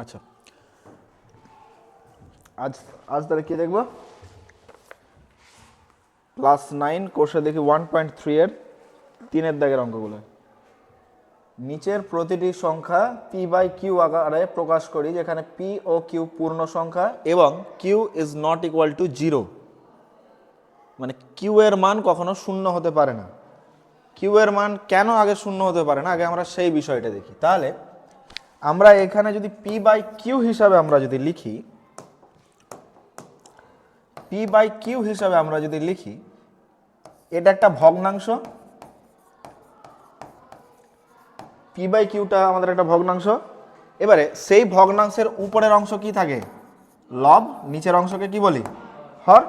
আচ্ছা। আজ আজ তাহলে কি দেখব? ক্লাস নাইন কোর্সে দেখি ওয়ান পয়েন্ট থ্রি এর তিনের দাগের অঙ্কগুলো। নিচের প্রতিটি সংখ্যা পি বাই কিউ আকারে প্রকাশ করি, যেখানে পি ও কিউ পূর্ণ সংখ্যা এবং Q is not equal to zero মানে কিউ এর মান কখনো শূন্য হতে পারে না। কিউ এর মান কেন আগে শূন্য হতে পারে না? আগে আমরা সেই বিষয়টা দেখি। তাহলে আমরা এখানে যদি পি বাই কিউ হিসাবে আমরা যদি লিখি পি বাই কিউ হিসাবে আমরা যদি লিখি, এটা একটা ভগ্নাংশ। পি বাই কিউটা আমাদের একটা ভগ্নাংশ। এবারে সেই ভগ্নাংশের উপরের অংশ কি থাকে? লব। নিচের অংশকে কি বলি? হর।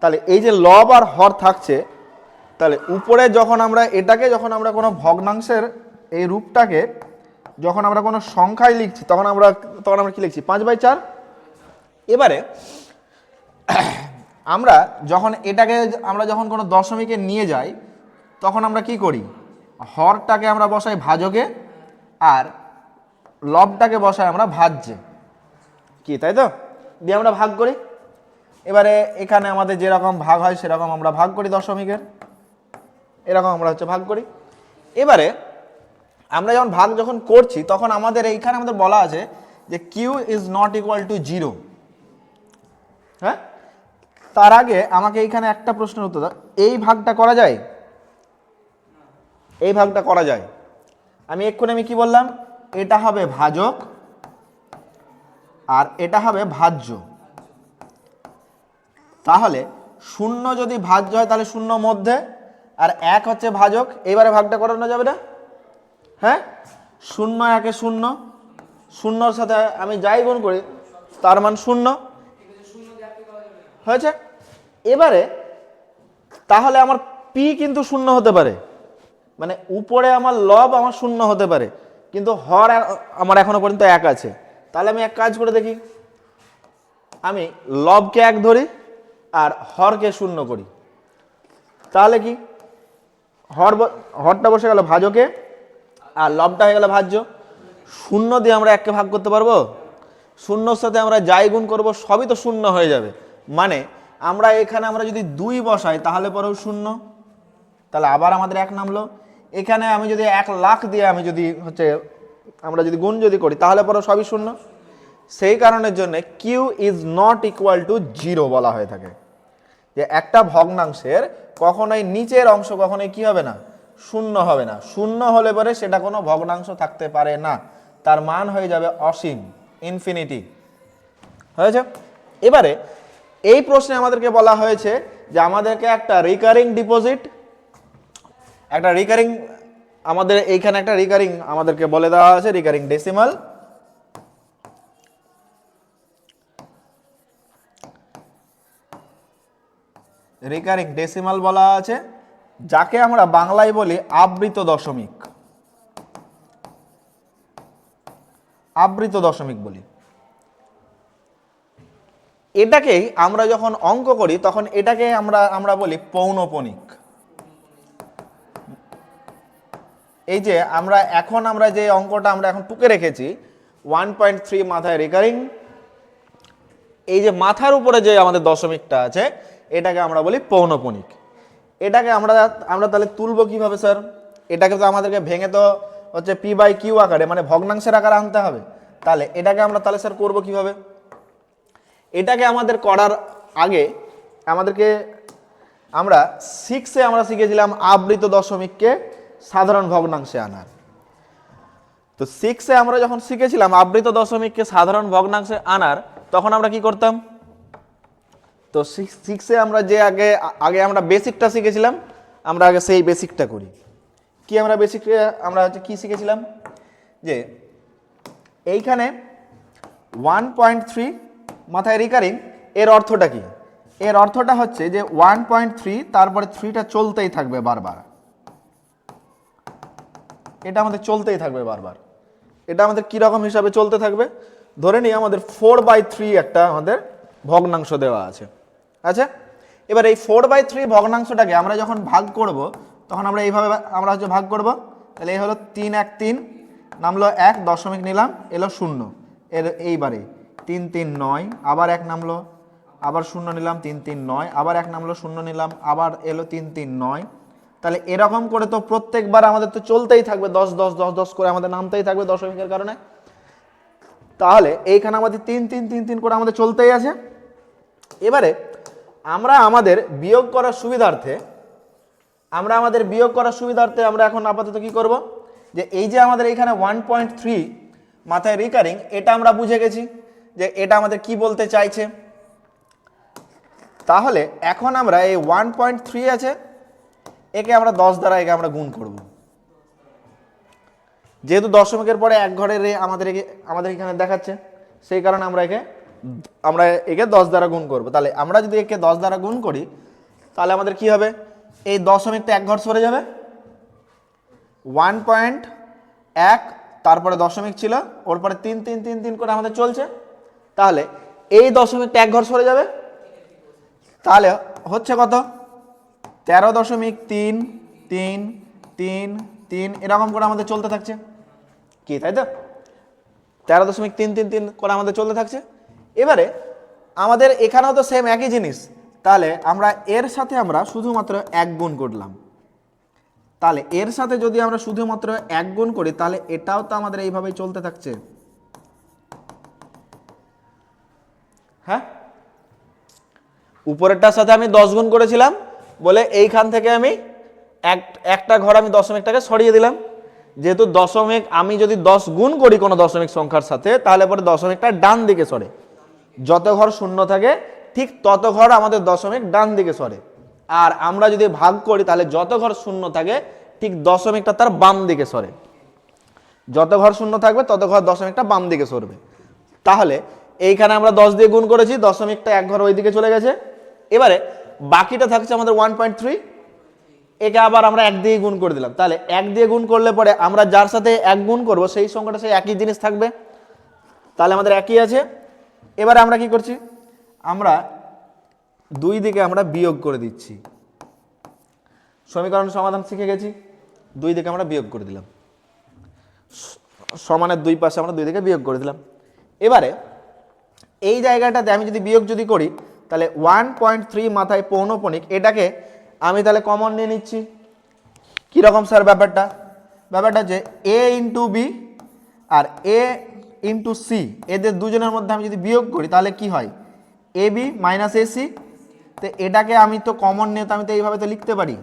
তাহলে এই যে লব আর হর থাকছে, তাহলে উপরে যখন আমরা, এটাকে যখন আমরা কোনো ভগ্নাংশের এই রূপটাকে যখন আমরা কোনো সংখ্যায় লিখছি, তখন আমরা তখন আমরা কি লিখছি? পাঁচ বাই চার? এবারে, আমরা যখন এটাকে, আমরা যখন কোনো দশমিকে নিয়ে যাই, তখন আমরা কি করি? হরটাকে আমরা বসাই ভাজকে, আর লবটাকে বসাই আমরা ভাজ্যে। কি, তাই তো? দিয়ে আমরা ভাগ করি। এবারে এখানে আমাদের যেরকম ভাগ হয়, সেরকম আমরা ভাগ করি দশমিকের। এরকম আমরা হচ্ছে ভাগ করি। এবারে আমরা যখন ভাগ যখন করছি, তখন আমাদের এইখানে আমাদের বলা আছে যে Q is not equal to zero হ্যাঁ? তার আগে আমাকে এইখানে একটা প্রশ্নের উত্তর দাও। এই ভাগটা করা যায়? এই ভাগটা করা যায়। আমি এক্ষুনি আমি কি বললাম? এটা হবে ভাজক আর এটা হবে ভাজ্য। তাহলে শূন্য যদি ভাজ্য হয়, তাহলে শূন্য মধ্যে, আর এক হচ্ছে ভাজক। এইবারে ভাগটা করানো যাবে না? হ্যাঁ? শূন্য একে শূন্য। শূন্যর সাথে আমি যাই গুণ করি, তার মান শূন্য। হয়েছে? এবারে, তাহলে আমার পি কিন্তু শূন্য হতে পারে। মানে উপরে আমার লব আমার শূন্য হতে পারে। কিন্তু হর আমার এখনও পর্যন্ত এক আছে। তাহলে আমি এক কাজ করে দেখি। আমি লবকে এক ধরি আর হরকে শূন্য করি। তাহলে কি? হর হরটা বসে গেল ভাজকে। আর লবটা হয়ে গেল ভাজ্য। শূন্য দিয়ে আমরা এককে ভাগ করতে পারব? শূন্যর সাথে আমরা যাই গুণ করব, সবই তো শূন্য হয়ে যাবে। মানে আমরা এখানে আমরা যদি দুই বসাই, তাহলে পরেও শূন্য। তাহলে আবার আমাদের এক নামলো। এখানে আমি যদি এক লাখ দিয়ে আমি যদি হচ্ছে, আমরা যদি গুণ যদি করি, তাহলে পরেও সবই শূন্য। সেই কারণের জন্য Q is not equal to zero বলা হয়ে থাকে। যে একটা ভগ্নাংশের কখনোই নিচের অংশ কখনোই কি হবে না? শূন্য হবে না। শূন্য হলে পরে সেটা কোনো ভগ্নাংশ থাকতে পারে না। তার মান হয়ে যাবে অসীম ইনফিনিটি হয়েছে? এবারে এই প্রশ্নে আমাদেরকে বলা হয়েছে যে আমাদেরকে একটা রিকারিং ডিপোজিট একটা রিকারিং আমাদের এইখানে একটা রিকারিং আমাদেরকে বলে দেওয়া আছে রিকারিং ডেসিমাল রিকারিং ডেসিমাল বলা আছে। যাকে আমরা বাংলায় বলি আবৃত দশমিক। আবৃত দশমিক বলি। এটাকেই আমরা যখন অঙ্ক করি, তখন এটাকে আমরা আমরা বলি পৌনপণিক এই যে আমরা এখন, আমরা যে অঙ্কটা আমরা এখন টুকে রেখেছি ওয়ান পয়েন্ট থ্রি মাথায় রিকারিং এই যে মাথার উপরে যে আমাদের দশমিকটা আছে, এটাকে আমরা বলি পৌনপণিক এটাকে আমরা আমরা তাহলে তুলবো কীভাবে স্যার এটাকে তো আমাদেরকে ভেঙে তো হচ্ছে পি বাই কিউ আকারে মানে ভগ্নাংশের আকারে আনতে হবে। তাহলে এটাকে আমরা তাহলে স্যার করব কীভাবে? এটাকে আমাদের করার আগে আমাদেরকে, আমরা সিক্সে আমরা শিখেছিলাম আবৃত দশমিককে সাধারণ ভগ্নাংশে আনার তো সিক্সে আমরা যখন শিখেছিলাম আবৃত দশমিককে সাধারণ ভগ্নাংশে আনার, তখন আমরা কি করতাম? তো সিক্সে আমরা যে আগে আগে আমরা বেসিকটা শিখেছিলাম, আমরা আগে সেই বেসিকটা করি। কি আমরা বেসিক আমরা হচ্ছে কী শিখেছিলাম? যে এইখানে ওয়ান পয়েন্ট থ্রি মাথায় রিকারিং এর অর্থটা কি? এর অর্থটা হচ্ছে যে ওয়ান পয়েন্ট থ্রি তারপরে থ্রিটা চলতেই থাকবে বারবার। এটা আমাদের চলতেই থাকবে বারবার। এটা আমাদের কীরকম হিসাবে চলতে থাকবে? ধরে নিই আমাদের ফোর বাই থ্রি একটা আমাদের ভগ্নাংশ দেওয়া আছে। আচ্ছা এবার এই ফোর বাই থ্রি ভগ্নাংশটাকে আমরা যখন ভাগ করব, তখন আমরা এইভাবে আমরা হচ্ছে ভাগ করব। তাহলে এই হলো তিন এক তিন, নামলো এক, দশমিক নিলাম, এলো শূন্য। এর এইবারে তিন তিন নয়, আবার এক নামলো, আবার শূন্য নিলাম, তিন তিন নয়, আবার এক নামলো, শূন্য নিলাম, আবার এলো তিন তিন নয়। তাহলে এরকম করে তো প্রত্যেকবার আমাদের তো চলতেই থাকবে, দশ দশ দশ দশ করে আমাদের নামতেই থাকবে দশমিকের কারণে। তাহলে এইখানে আমাদের তিন তিন তিন তিন করে আমাদের চলতেই আছে। এবারে আমরা আমাদের বিয়োগ করার সুবিধার্থে, আমরা আমাদের বিয়োগ করার সুবিধার্থে আমরা এখন আপাতত কি করব? যে এই যে আমাদের এখানে ওয়ান পয়েন্ট থ্রি মাথায় রিকারিং এটা আমরা বুঝে গেছি যে এটা আমাদের কি বলতে চাইছে। তাহলে এখন আমরা এই ওয়ান পয়েন্ট থ্রি আছে, একে আমরা দশ দ্বারা একে আমরা গুণ করব। যেহেতু দশমিকের পরে এক ঘরের রে আমাদের আমাদের এখানে দেখাচ্ছে, সেই কারণে আমরা একে আমরা একে দশ দ্বারা গুণ করব। তাহলে আমরা যদি একে দশ দ্বারা গুণ করি, তাহলে আমাদের কি হবে? এই দশমিকটা এক ঘর সরে যাবে। ওয়ান পয়েন্ট এক, তারপরে দশমিক ছিল ওর পরে তিন তিন তিন তিন করে আমাদের চলছে। তাহলে এই দশমিকটা এক ঘর সরে যাবে। তাহলে হচ্ছে কত? তেরো দশমিক তিন তিন তিন তিন, এরকম করে আমাদের চলতে থাকছে। কি, তাই তো? তেরো দশমিক তিন তিন তিন করে আমাদের চলতে থাকছে। এবারে আমাদের এখানেও তো সেম একই জিনিস। তাহলে আমরা এর সাথে আমরা শুধুমাত্র এক গুণ করলাম। তাহলে এর সাথে যদি আমরা শুধুমাত্র এক গুণ করি, তাহলে এটাও তো আমাদের এইভাবেই চলতে থাকছে। হ্যাঁ? উপরেরটার সাথে আমি দশ গুণ করেছিলাম, বলে এইখান থেকে আমি এক, একটা ঘর আমি দশমিকটাকে সরিয়ে দিলাম। যেহেতু দশমিক, আমি যদি দশ গুণ করি কোনো দশমিক সংখ্যার সাথে, তাহলে পরে দশমিকটা ডান দিকে সরে। যত ঘর শূন্য থাকে, ঠিক তত ঘর আমাদের দশমিক ডান দিকে সরে। আর আমরা যদি ভাগ করি, তাহলে যত ঘর শূন্য থাকে, ঠিক দশমিকটা তার বাম দিকে সরে। যত ঘর শূন্য থাকবে, তত ঘর দশমিকটা বাম দিকে সরবে। তাহলে, এইখানে আমরা দশ দিয়ে গুণ করেছি, দশমিকটা এক ঘর ওই দিকে চলে গেছে। এবারে, বাকিটা থাকছে আমাদের ওয়ান পয়েন্ট থ্রি একে আবার আমরা এক দিয়ে গুণ করে দিলাম। তাহলে, এক দিয়ে গুণ করলে পরে আমরা যার সাথে এক গুণ করব, সেই সংখ্যাটা সেই একই জিনিস থাকবে। তাহলে আমাদের একই আছে। এবারে আমরা কি করছি? আমরা দুই দিকে আমরা বিয়োগ করে দিচ্ছি। সমীকরণ সমাধান শিখে গেছি। দুই দিকে আমরা বিয়োগ করে দিলাম। সমানের দুই পাশে আমরা দুই দিকে বিয়োগ করে দিলাম। এবারে এই জায়গাটাতে আমি যদি বিয়োগ যদি করি, তাহলে ওয়ান পয়েন্ট থ্রি মাথায় পৌনপণিক এটাকে আমি তাহলে কমন নিয়ে নিচ্ছি। কীরকম স্যার ব্যাপারটা? ব্যাপারটা যে এ ইন্টু বি আর এ ইন্টু সি এদের দুজনের মধ্যে আমি যদি বিয়োগ করি, তাহলে কি হয়? A B minus A C তো এটাকে আমি তো কমন নিয়ে তো আমি তো এইভাবে তো লিখতে পারি।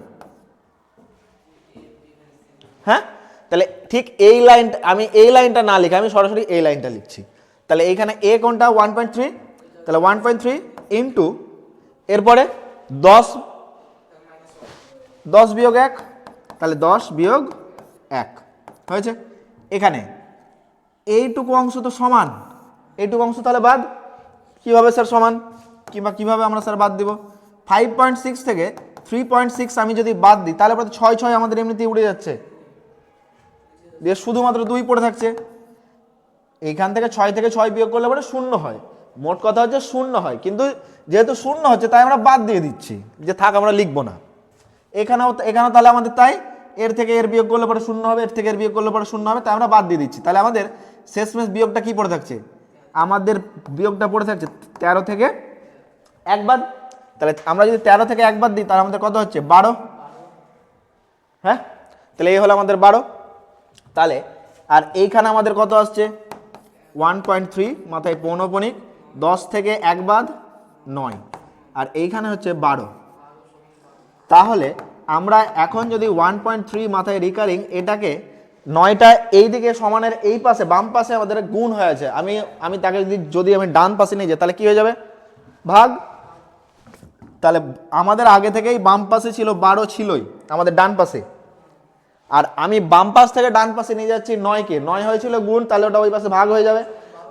হ্যাঁ? তাহলে ঠিক এই লাইনটা আমি এই লাইনটা না লিখে আমি সরাসরি এই লাইনটা লিখছি। তাহলে এইখানে এ কোনটা? ওয়ান পয়েন্ট থ্রি তাহলে ওয়ান পয়েন্ট থ্রি ইন্টু এরপরে দশ দশ বিয়োগ এক, তাহলে দশ বিয়োগ এক। হয়েছে? এখানে। এইটুকু অংশ তো সমান। এইটুকু অংশ তাহলে বাদ। কীভাবে স্যার সমান? কিংবা কীভাবে আমরা স্যার বাদ দিব? ফাইভ পয়েন্ট সিক্স থেকে থ্রি পয়েন্ট সিক্স আমি যদি বাদ দিই, তাহলে পরে ছয় ছয় আমাদের এমনিতেই উড়ে যাচ্ছে। দিয়ে শুধুমাত্র দুই পড়ে থাকছে। এইখান থেকে ছয় থেকে ছয় বিয়োগ করলে পরে শূন্য হয়। মোট কথা হচ্ছে শূন্য হয়। কিন্তু যেহেতু শূন্য হচ্ছে, তাই আমরা বাদ দিয়ে দিচ্ছি যে থাক, আমরা লিখব না। এখানেও এখানেও তাহলে আমাদের তাই, এর থেকে এর বিয়োগ করলে পরে শূন্য হবে, এর থেকে এর বিয়োগ করলে পরে শূন্য হবে, তাই আমরা বাদ দিয়ে দিচ্ছি। তাহলে আমাদের শেষমেশ বিয়োগটা কি পড়ে থাকছে? আমাদের বিয়োগটা পড়ে থাকছে তেরো থেকে একবার। তাহলে আমরা যদি তেরো থেকে একবার দিই, তাহলে আমাদের কত হচ্ছে? বারো। হ্যাঁ? তাহলে এই হলো আমাদের বারো। তাহলে, আর এইখানে আমাদের কত আসছে? ওয়ান পয়েন্ট থ্রি মাথায় পৌনপণিক দশ থেকে এক বাদ নয়। আর এইখানে হচ্ছে বারো। তাহলে আমরা এখন যদি ওয়ান পয়েন্ট থ্রি মাথায় রিকারিং এটাকে নয়টা এই দিকে সমানের এই পাশে, বাম পাশে আমাদের গুণ হয়ে আছে। আমি আমি তাকে যদি যদি আমি ডান পাশে নিয়ে যাই, তাহলে কি হয়ে যাবে? ভাগ? তাহলে আমাদের আগে থেকেই বাম পাশে ছিল, বারো ছিলই, আমাদের ডান পাশে। আর আমি বাম পাশ থেকে ডান পাশে নিয়ে যাচ্ছি নয়কে। নয় হয়েছিল গুণ, তাহলে ওটা ওই পাশে ভাগ হয়ে যাবে।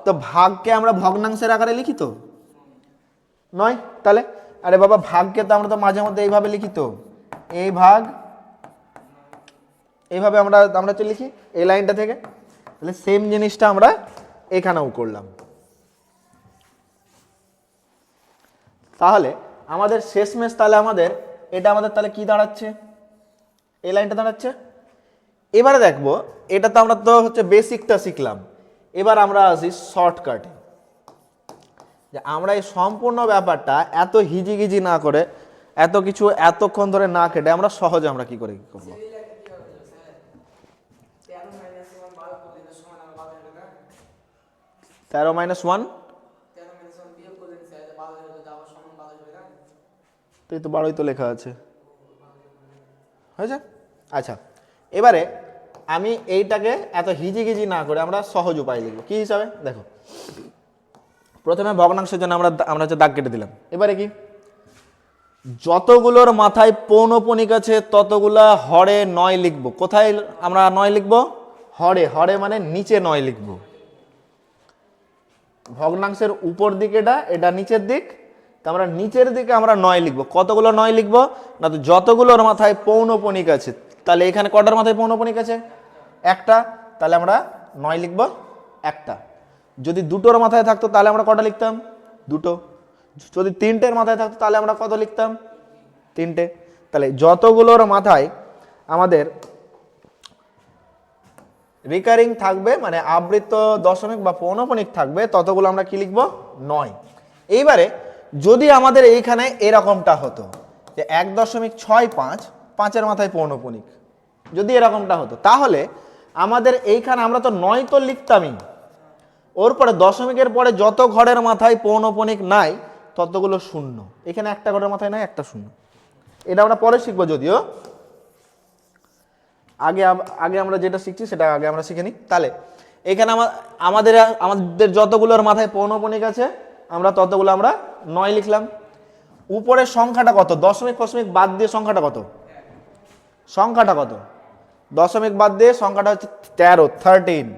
তো ভাগকে আমরা ভগ্নাংশের আকারে লিখি তো? নয়? তাহলে? আরে বাবা, ভাগকে তো আমরা তো মাঝে মধ্যে এইভাবে লিখি তো। এই ভাগ এইভাবে আমরা আমরা তো লিখি এই লাইনটা থেকে। তাহলে সেম জিনিসটা আমরা এখানেও করলাম। তাহলে আমাদের শেষমেশ তাহলে আমাদের, এটা আমাদের তাহলে কি দাঁড়াচ্ছে? এই লাইনটা দাঁড়াচ্ছে। এবারে দেখব, এটা তো আমরা তো হচ্ছে বেসিকটা শিখলাম। এবার আমরা আসি শর্টকাটে যে আমরা এই সম্পূর্ণ ব্যাপারটা এত হিজিগিজি না করে, এত কিছু এতক্ষণ ধরে না কেটে আমরা সহজে আমরা কি করে কি করব? তেরো মাইনাস ওয়ান তো এই তো বারোই তো লেখা আছে। হয়েছে? আচ্ছা এবারে আমি এইটাকে এত হিজিগিজি না করে আমরা সহজ উপায় লিখব। কি হিসাবে? দেখো, প্রথমে ভগ্নাংশের জন্য আমরা আমরা হচ্ছে দাগ কেটে দিলাম। এবারে কি? যতগুলোর মাথায় পৌনপণিক আছে, ততগুলা হরে নয় লিখব। কোথায় আমরা নয় লিখব? হরে। হরে মানে নিচে নয় লিখব। ভগ্নাংশের উপর দিক এটা এটা নিচের দিক। তো আমরা নিচের দিকে আমরা নয় লিখব। কতগুলো নয় লিখব? না তো যতগুলোর মাথায় পৌনপণিক আছে, তাহলে এখানে কটার মাথায় পৌনপণিক আছে? একটা। তাহলে আমরা নয় লিখব, একটা। যদি দুটোর মাথায় থাকতো, তাহলে আমরা কটা লিখতাম? দুটো। যদি তিনটের মাথায় থাকতো, তাহলে আমরা কত লিখতাম? তিনটে। তাহলে যতগুলোর মাথায় আমাদের রিকারিং থাকবে মানে আবৃত দশমিক বা পৌনপণিক থাকবে, ততগুলো আমরা কি লিখব? নয়। এইবারে যদি আমাদের এইখানে এরকমটা হতো, যে এক দশমিক ছয় পাঁচ, পাঁচের মাথায় পৌনপণিক যদি এরকমটা হতো, তাহলে আমাদের এইখানে আমরা তো নয় তো লিখতামই। ওর পরে দশমিকের পরে যত ঘরের মাথায় পৌনপণিক নাই, ততগুলো শূন্য। এখানে একটা ঘরের মাথায় নাই, একটা শূন্য। এটা আমরা পরে শিখব যদিও। আগে আগে আমরা যেটা শিখছি সেটা আগে আমরা শিখে নিই। তাহলে, এখানে আমা- আমাদের আমাদের যতগুলোর মাথায় পৌনপণিক আছে, আমরা ততগুলো আমরা নয় লিখলাম। উপরের সংখ্যাটা কত? দশমিক ফশমিক বাদ দিয়ে সংখ্যাটা কত? সংখ্যাটা কত? দশমিক বাদ দিয়ে সংখ্যাটা হচ্ছে তেরো থার্টিন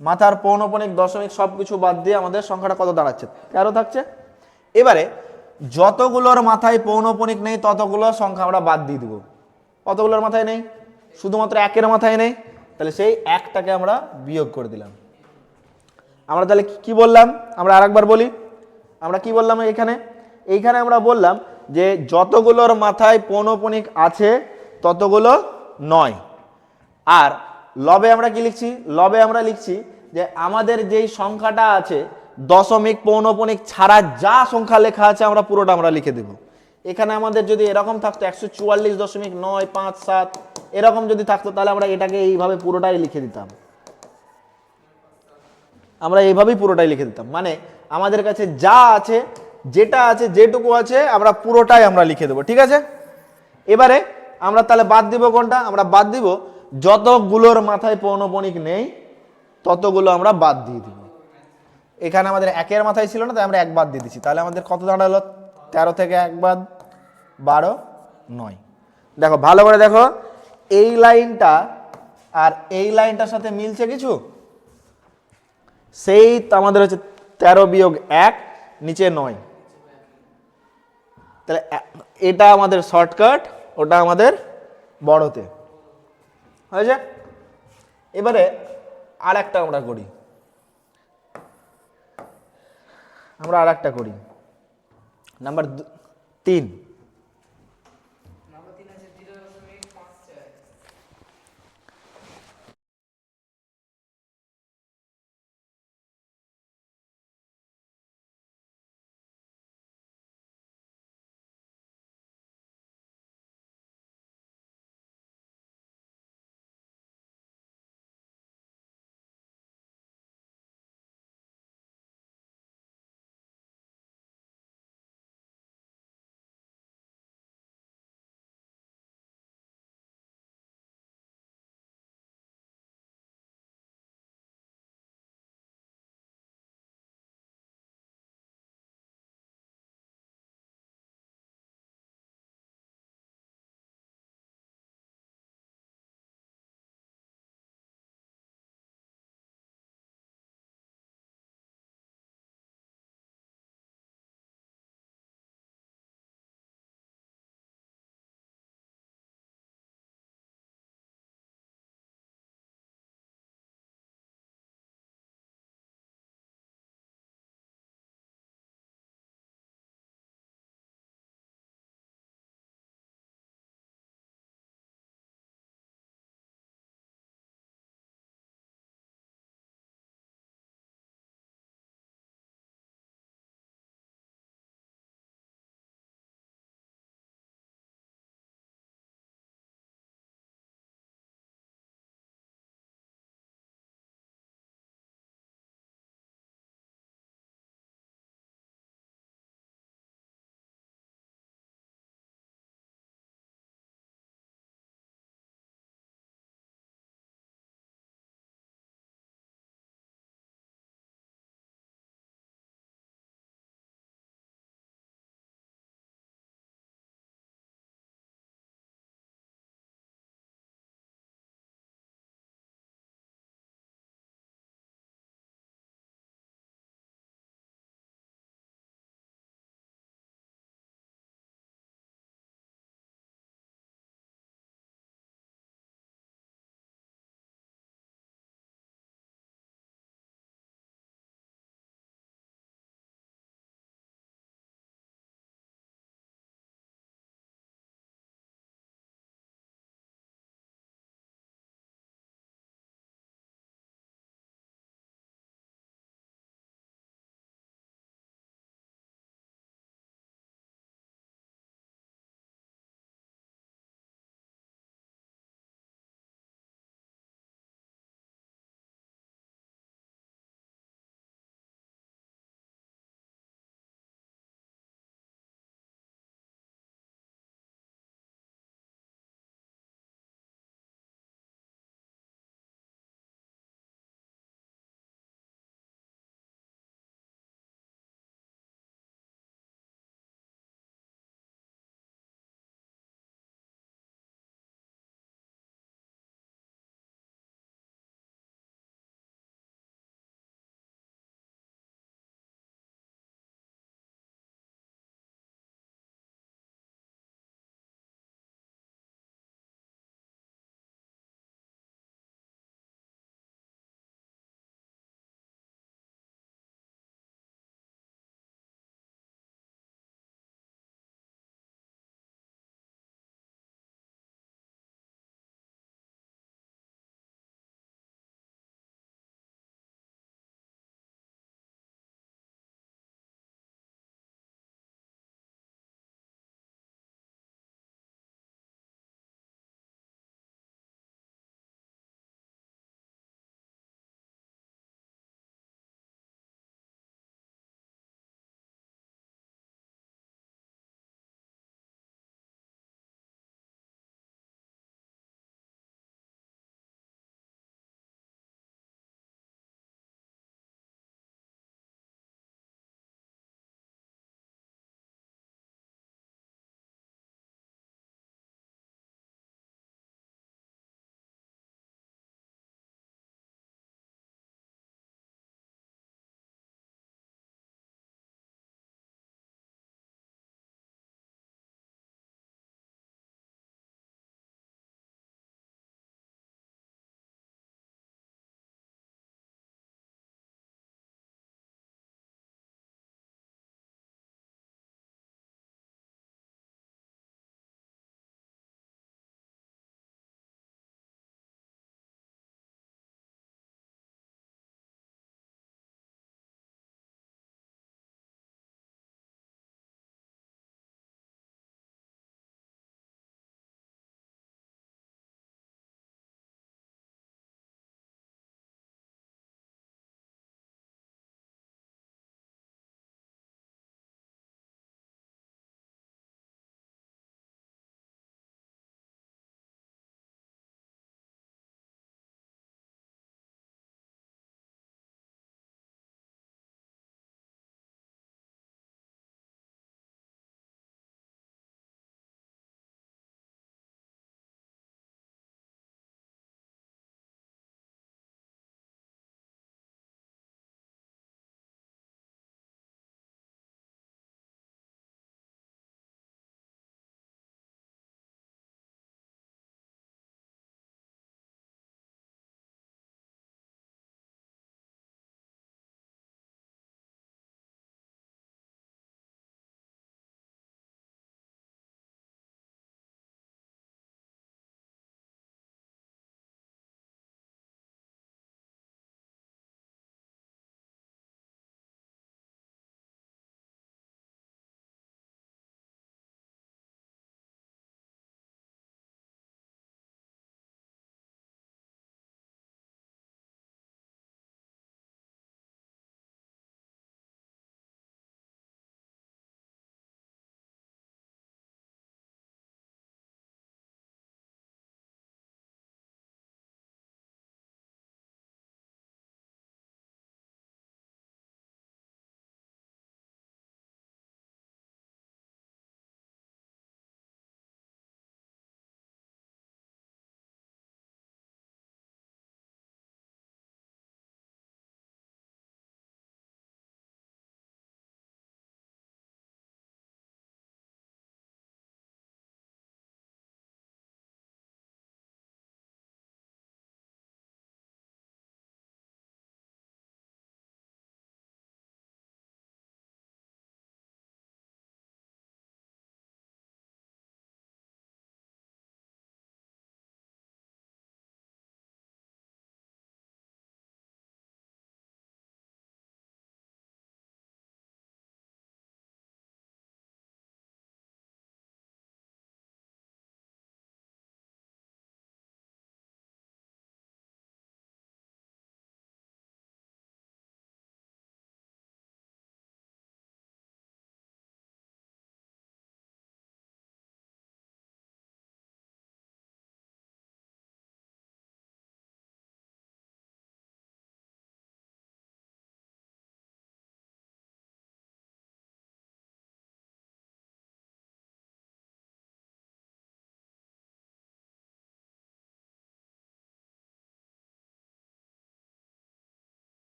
মাথার পৌনপণিক দশমিক সব কিছু বাদ দিয়ে আমাদের সংখ্যাটা কত দাঁড়াচ্ছে? তেরো থাকছে। এবারে যতগুলোর মাথায় পৌনপণিক নেই, ততগুলো সংখ্যা আমরা বাদ দিয়ে দিব। কতগুলোর মাথায় নেই? শুধুমাত্র একের মাথায় নেই? তাহলে সেই একটাকে আমরা বিয়োগ করে দিলাম। আমরা তাহলে কি- বললাম? আমরা আরেকবার বলি। আমরা কি বললাম এখানে? এইখানে আমরা বললাম যে যতগুলোর মাথায় পৌনপণিক আছে, ততগুলো নয়। আর লবে আমরা কি লিখছি? লবে আমরা লিখছি যে আমাদের যেই সংখ্যাটা আছে, দশমিক পৌনপণিক ছাড়া যা সংখ্যা লেখা আছে, আমরা পুরোটা আমরা লিখে দেব। এখানে আমাদের যদি এরকম থাকতো একশো চুয়াল্লিশ দশমিক নয় পাঁচ সাত, এরকম যদি থাকতো, তাহলে আমরা এটাকে এইভাবে পুরোটাই লিখে দিতাম। আমরা এইভাবেই পুরোটাই লিখে দিতাম। মানে আমাদের কাছে যা আছে, যেটা আছে, যেটুকু আছে, আমরা পুরোটাই আমরা লিখে দেবো, ঠিক আছে? এবারে আমরা তাহলে বাদ দিব কোনটা? আমরা বাদ দিব, যতগুলোর মাথায় পৌনপণিক নেই, ততগুলো আমরা বাদ দিয়ে দিব। এখানে আমাদের একের মাথায় ছিল না, তাই আমরা এক বাদ দিয়ে দিচ্ছি। তাহলে আমাদের কত দাঁড়াল? তেরো থেকে এক বাদ। বারো, নয়। দেখো, ভালো করে দেখো। এই লাইনটা আর এই লাইনটার সাথে মিলছে কিছু? সেই আমাদের হচ্ছে তেরো বিয়োগ এক, নিচে নয়। তাহলে এটা আমাদের শর্টকাট, ওটা আমাদের বড়তে। হয়েছে? এবারে আর একটা আমরা করি। আমরা আর একটা করি। নাম্বার তিন।